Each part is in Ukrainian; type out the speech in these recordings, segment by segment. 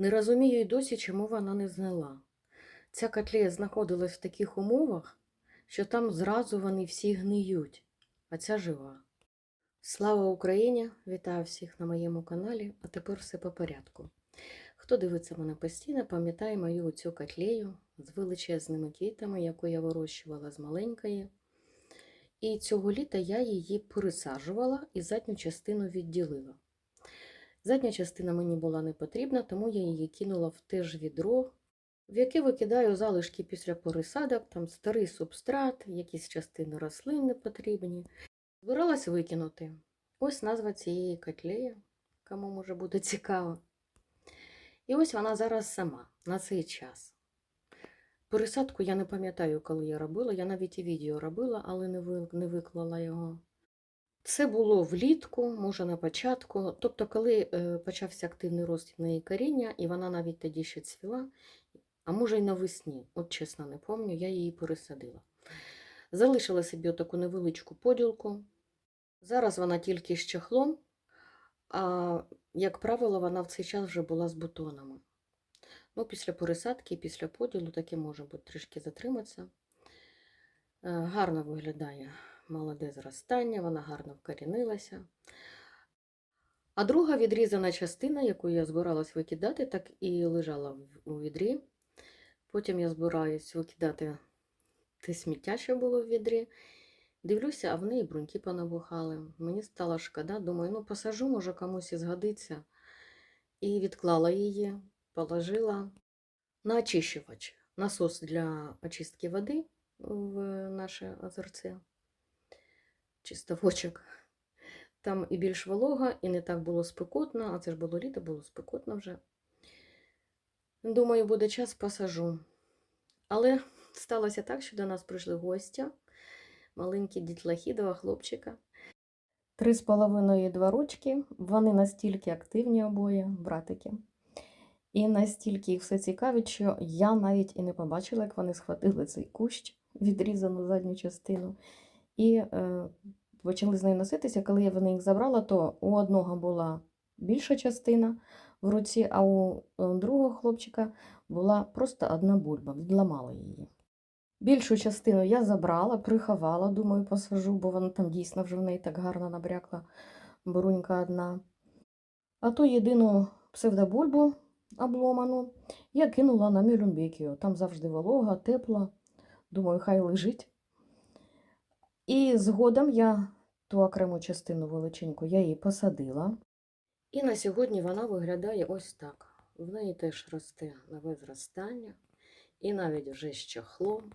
Не розумію й досі, чому вона не згнила. Ця котлея знаходилась в таких умовах, що там зразу вони всі гниють, а ця жива. Слава Україні! Вітаю всіх на моєму каналі, а тепер все по порядку. Хто дивиться мене постійно, пам'ятає мою цю котлею з величезними квітами, яку я вирощувала з маленької. І цього літа я її пересаджувала і задню частину відділила. Задня частина мені була не потрібна, тому я її кинула в те ж відро, в яке викидаю залишки після пересадок, там старий субстрат, якісь частини рослин не потрібні. Збиралась викинути. Ось назва цієї котлеї, кому може бути цікаво. І ось вона зараз сама на цей час. Пересадку я не пам'ятаю, коли я робила. Я навіть і відео робила, але не, не виклала його. Це було влітку, може на початку. Тобто, коли е, почався активний рост неї коріння, і вона навіть тоді ще цвіла, а може й навесні, от чесно не пам'ятаю, я її пересадила. Залишила собі таку невеличку поділку. Зараз вона тільки з чехлом, а, як правило, вона в цей час вже була з бутонами. Ну, після пересадки, після поділу таке може бути трішки затриматися. Е, Гарно виглядає молоде зростання, вона гарно вкорінилася. А друга відрізана частина, яку я збиралась викидати, так і лежала у відрі. Потім я збираюсь викидати те сміття, що було в відрі. Дивлюся, а в неї бруньки понабухали. Мені стало шкода, думаю, ну посажу, може комусь і згодиться. І відклала її, положила на очищувач. Насос для очистки води в наше озерце. Чистовочок. Там і більш волога, і не так було спекотно, а це ж було літо, було спекотно вже. Думаю, буде час посажу. Але сталося так, що до нас прийшли гості, маленькі дітлахи, два хлопчика. Три з половиною два ручки. Вони настільки активні обоє, братики. І настільки їх все цікавить, що я навіть і не побачила, як вони схватили цей кущ, відрізану задню частину, і е, почали з нею носитися. Коли я їх забрала, то у одного була більша частина в руці, а у е, другого хлопчика була просто одна бульба, відламала її. Більшу частину я забрала, приховала, думаю, посажу, бо вона там дійсно вже в неї так гарно набрякла брунька одна. А ту єдину псевдобульбу обломану я кинула на мілюмбекію. Там завжди волога, тепло. Думаю, хай лежить. І згодом я ту окрему частину величеньку я її посадила. І на сьогодні вона виглядає ось так. В неї теж росте нове зростання, і навіть вже з чахлом.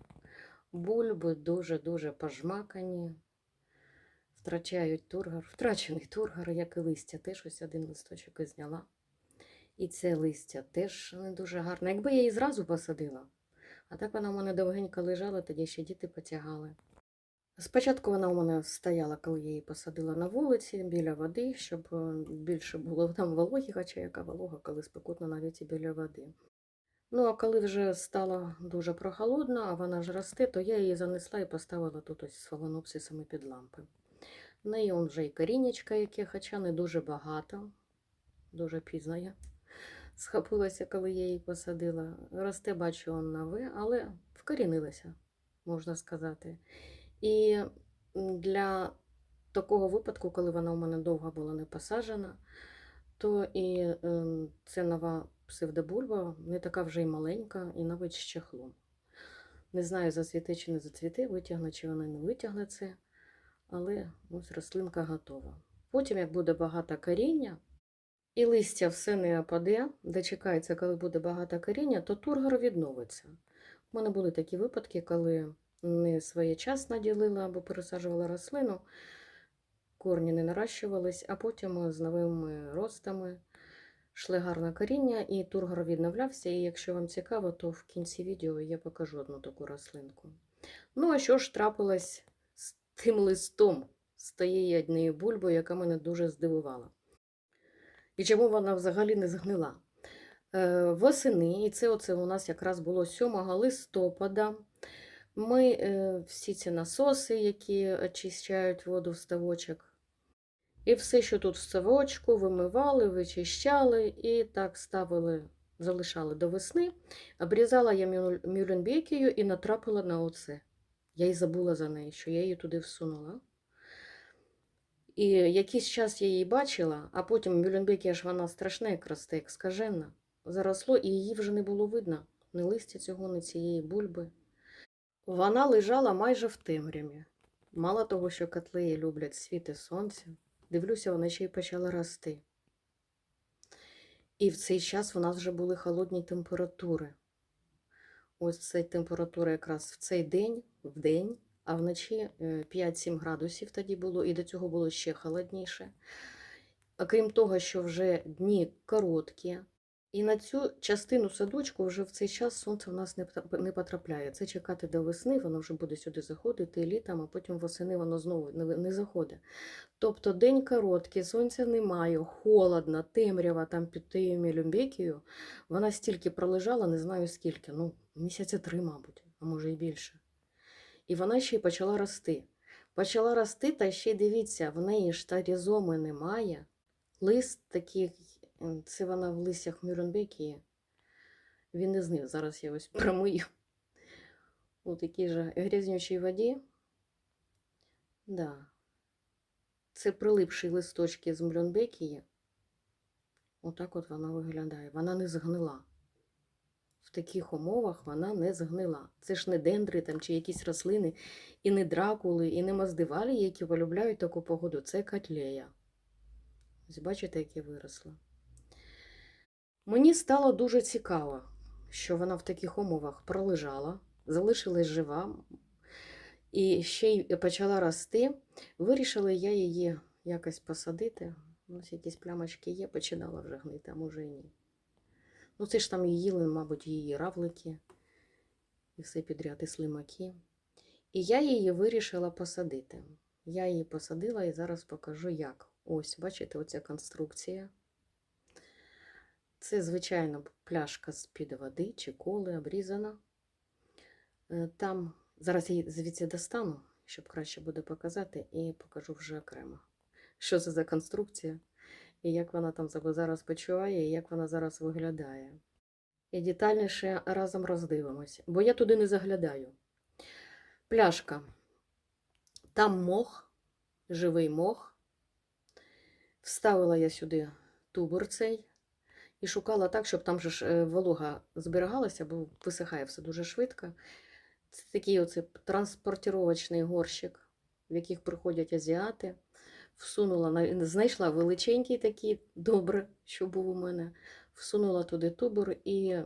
Бульби дуже-дуже пожмакані, втрачають тургор, втрачений тургор, як і листя. Теж ось один листочок і зняла. І це листя теж не дуже гарне. Якби я її зразу посадила, а так вона в мене довгенько лежала, тоді ще діти потягали. Спочатку вона у мене стояла, коли я її посадила на вулиці біля води, щоб е, більше було там вологі, хоча яка волога, коли спекотно навіть і біля води. Ну, а коли вже стало дуже прохолодно, а вона ж росте, то я її занесла і поставила тут ось з фаланопсисами під лампи. В неї он вже і корінечка, яке, хоча не дуже багато, дуже пізно я схопилася, коли я її посадила. Росте, бачу, он нове, але вкорінилася, можна сказати. І для такого випадку, коли вона у мене довго була не посаджена, то і е, це нова псевдобульба не така вже й маленька, і навіть з чехлом. Не знаю, зацвіте чи не зацвіте, витягне чи вона не витягне це, але ось рослинка готова. Потім, як буде багато коріння, і листя все не опаде, дочекається, коли буде багато коріння, то тургор відновиться. У мене були такі випадки, коли не своєчасно ділила або пересаджувала рослину, корні не наращувались, а потім з новими ростами йшли гарне коріння, і тургор відновлявся. І якщо вам цікаво, то в кінці відео я покажу одну таку рослинку. Ну, а що ж трапилось з тим листом, з тією однією бульбою, яка мене дуже здивувала? І чому вона взагалі не згнила? Е, восени, і це оце у нас якраз було 7 листопада. Ми е, всі ці насоси, які очищають воду в ставочок, і все, що тут в ставочку, вимивали, вичищали і так ставили залишали до весни. Обрізала я мюлленбекію і натрапила на оце. Я й забула за неї, що я її туди всунула. І якийсь час я її бачила, а потім Мюлленбекія ж вона страшна, як росте, як скажена. Заросло, і її вже не було видно. Ні листя цього, ні цієї бульби. Вона лежала майже в темряві. Мало того, що котлеї люблять світ і сонце, дивлюся, вона ще й почала рости. І в цей час в нас вже були холодні температури. Ось ця температура якраз в цей день, в день, а вночі е, 5-7 градусів тоді було, і до цього було ще холодніше. А крім того, що вже дні короткі, і на цю частину садочку вже в цей час сонце в нас не потрапляє. Це чекати до весни, воно вже буде сюди заходити літом, а потім восени воно знову не, заходить. Тобто день короткий, сонця немає, холодно, темрява там під тією мілюмбекією. Вона стільки пролежала, не знаю скільки, ну, місяця три, мабуть, а може і більше. І вона ще й почала рости. Почала рости, та ще й дивіться, в неї ж та різоми немає. Лист такий, це вона в листях Мюренбекії. Він не знив. Зараз я ось промию. У такій же грязнючій воді. Да. Це прилипші листочки з Мюренбекії. Отак от вона виглядає. Вона не згнила. В таких умовах вона не згнила. Це ж не дендри там, чи якісь рослини, і не дракули, і не маздивалі, які полюбляють таку погоду. Це котлея. Ось бачите, яке виросло. Мені стало дуже цікаво, що вона в таких умовах пролежала, залишилась жива і ще й почала рости. Вирішила я її якось посадити. Ось якісь плямочки є, починала вже гнити, а може і ні. Ну, це ж там їли, мабуть, її равлики і все підряд, і слимаки. І я її вирішила посадити. Я її посадила і зараз покажу, як. Ось, бачите, оця конструкція. Це, звичайно, пляшка з-під води чи коли обрізана. Е, Там, зараз її звідси достану, щоб краще буде показати, і покажу вже окремо, що це за конструкція, і як вона там зараз почуває, і як вона зараз виглядає. І детальніше разом роздивимося, бо я туди не заглядаю. Пляшка. Там мох, живий мох. Вставила я сюди тубор цей і шукала так, щоб там же ж е, волога зберігалася, бо висихає все дуже швидко. Це такий оце транспортировочний горщик, в яких приходять азіати. Всунула, знайшла величенький такий, добре, що був у мене. Всунула туди тубор і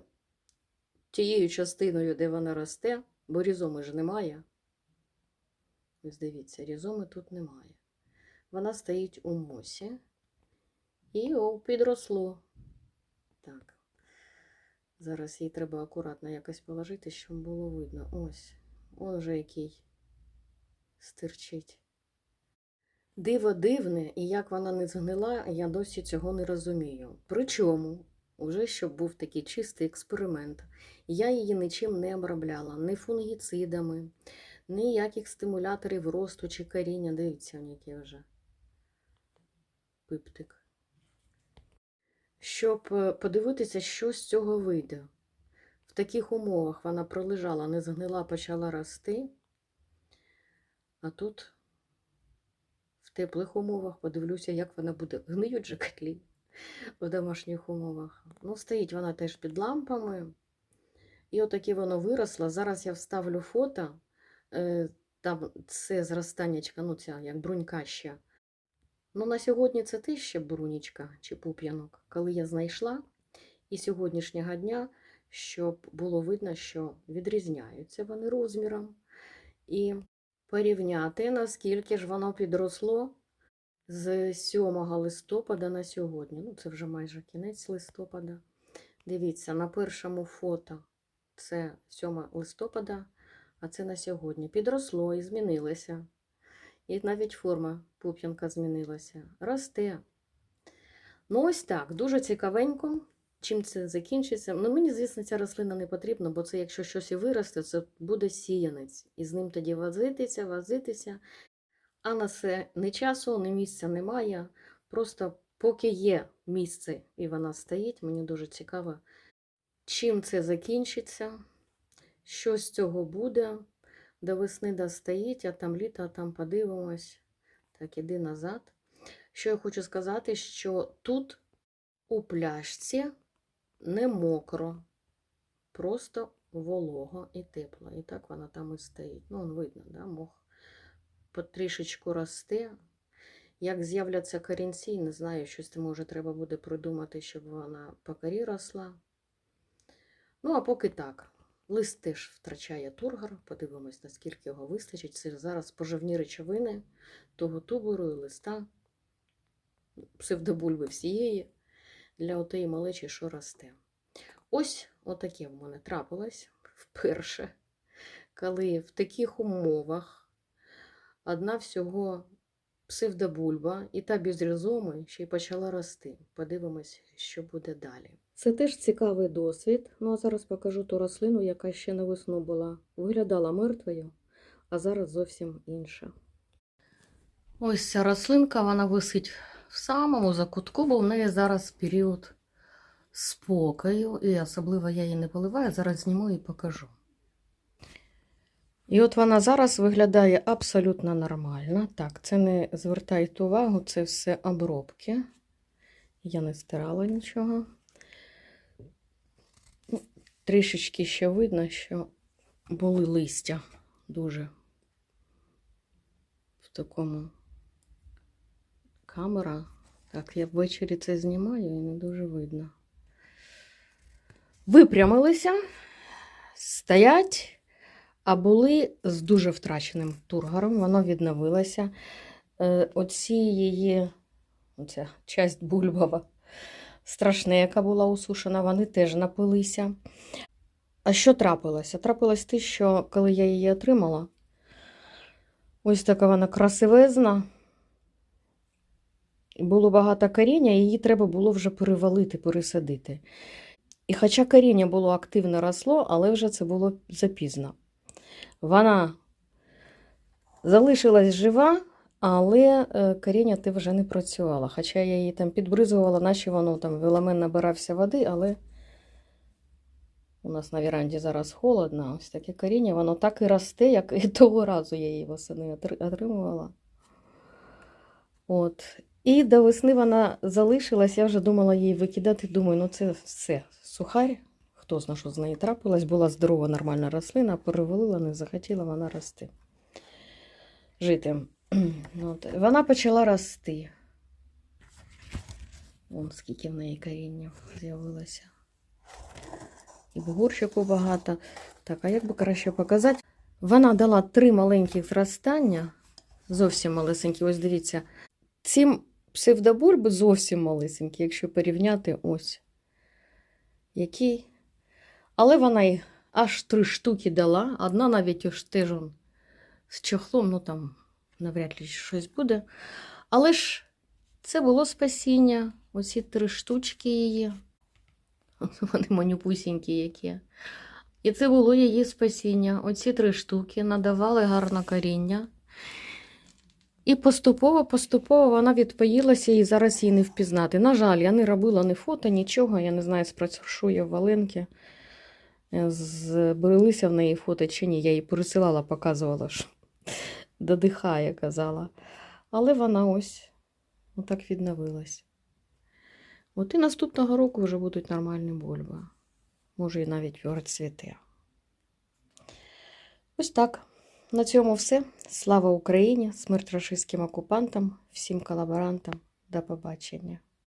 тією частиною, де вона росте, бо різоми ж немає. Ось дивіться, різоми тут немає. Вона стоїть у мосі. І о, підросло. Так. Зараз їй треба акуратно якось положити, щоб було видно. Ось, он вже який стирчить. Диво дивне, і як вона не згнила, я досі цього не розумію. Причому, уже щоб був такий чистий експеримент, я її нічим не обробляла, ні фунгіцидами, ніяких стимуляторів росту чи коріння. Дивіться, який вже пиптик. Щоб е, подивитися, що з цього вийде. В таких умовах вона пролежала, не згнила, почала рости. А тут в теплих умовах подивлюся, як вона буде. Гниють же котлі в домашніх умовах. Ну, стоїть вона теж під лампами. І отаке воно виросло. Зараз я вставлю фото. Е, Там це зростаннячка, ну ця як брунька ще. Ну, на сьогодні це теж ще брунічка чи пуп'янок, коли я знайшла і сьогоднішнього дня, щоб було видно, що відрізняються вони розміром, і порівняти, наскільки ж воно підросло з 7 листопада на сьогодні. Ну, це вже майже кінець листопада. Дивіться, на першому фото це 7 листопада, а це на сьогодні. Підросло і змінилося. І навіть форма пуп'янка змінилася. Росте. Ну, ось так, дуже цікавенько. Чим це закінчиться? Ну, мені, звісно, ця рослина не потрібна, бо це, якщо щось і виросте, це буде сіянець. І з ним тоді возитися, возитися. А на це ні часу, ні місця немає. Просто поки є місце і вона стоїть, мені дуже цікаво, чим це закінчиться, що з цього буде. До весни достоїть, а там літо, а там подивимось. Так, іди назад. Що я хочу сказати, що тут у пляшці не мокро, просто волого і тепло. І так вона там і стоїть. Ну, он видно, да, мох потрішечку росте. Як з'являться корінці, не знаю, щось може треба буде придумати, щоб вона по корі росла. Ну, а поки так. Лист теж втрачає тургор. Подивимось, наскільки його вистачить. Це зараз поживні речовини того тубору і листа, псевдобульби всієї для отеї малечі, що росте. Ось отаке в мене трапилось вперше, коли в таких умовах одна всього псевдобульба і та без ризоми ще й почала рости. Подивимось, що буде далі. Це теж цікавий досвід. Ну а зараз покажу ту рослину, яка ще на весну була. Виглядала мертвою, а зараз зовсім інша. Ось ця рослинка, вона висить в самому закутку, бо в неї зараз період спокою, і особливо я її не поливаю. Зараз зніму і покажу. І от вона зараз виглядає абсолютно нормально. Так, це не звертайте увагу, це все обробки. Я не стирала нічого. Трішечки ще видно, що були листя дуже в такому камера. Так, я ввечері це знімаю і не дуже видно. Випрямилися, стоять а були з дуже втраченим тургором, воно відновилося. Е, Оці її, оця часть бульбова, страшна, яка була усушена, вони теж напилися. А що трапилося? Трапилось те, що коли я її отримала, ось така вона красивезна. Було багато коріння, її треба було вже перевалити, пересадити. І хоча коріння було активно росло, але вже це було запізно. Вона залишилась жива, але е, коріння ти вже не працювала. Хоча я її там підбризувала, наче воно там веламен набирався води, але у нас на віранді зараз холодно. Ось таке коріння, воно так і росте, як і того разу я її восени отримувала. От. І до весни вона залишилась, я вже думала її викидати. Думаю, ну це все, сухарь. Хто зна, що з неї трапилось, була здорова, нормальна рослина, перевалила, не захотіла вона рости. Жити. От. Вона почала рости. Вон скільки в неї коріння з'явилося. І в багато. Так, а як би краще показати? Вона дала три маленьких зростання. Зовсім малесенькі. Ось дивіться. Ці псевдобульби зовсім малесенькі, якщо порівняти ось. Який але вона й аж три штуки дала. Одна навіть ось теж з чохлом, ну там навряд ли щось буде. Але ж це було спасіння. Оці три штучки її. Вони манюпусінькі які. І це було її спасіння. Оці три штуки надавали гарне коріння. І поступово-поступово вона відпоїлася і зараз її не впізнати. На жаль, я не робила ні фото, нічого. Я не знаю, спрацює Валенки. Збрелися в неї фото чи ні. Я їй пересилала, показувала, що додихає, казала. Але вона ось отак відновилась. От і наступного року вже будуть нормальні бульби. Може, і навіть вьорт цвіте. Ось так. На цьому все. Слава Україні! Смерть рашистським окупантам, всім колаборантам. До побачення!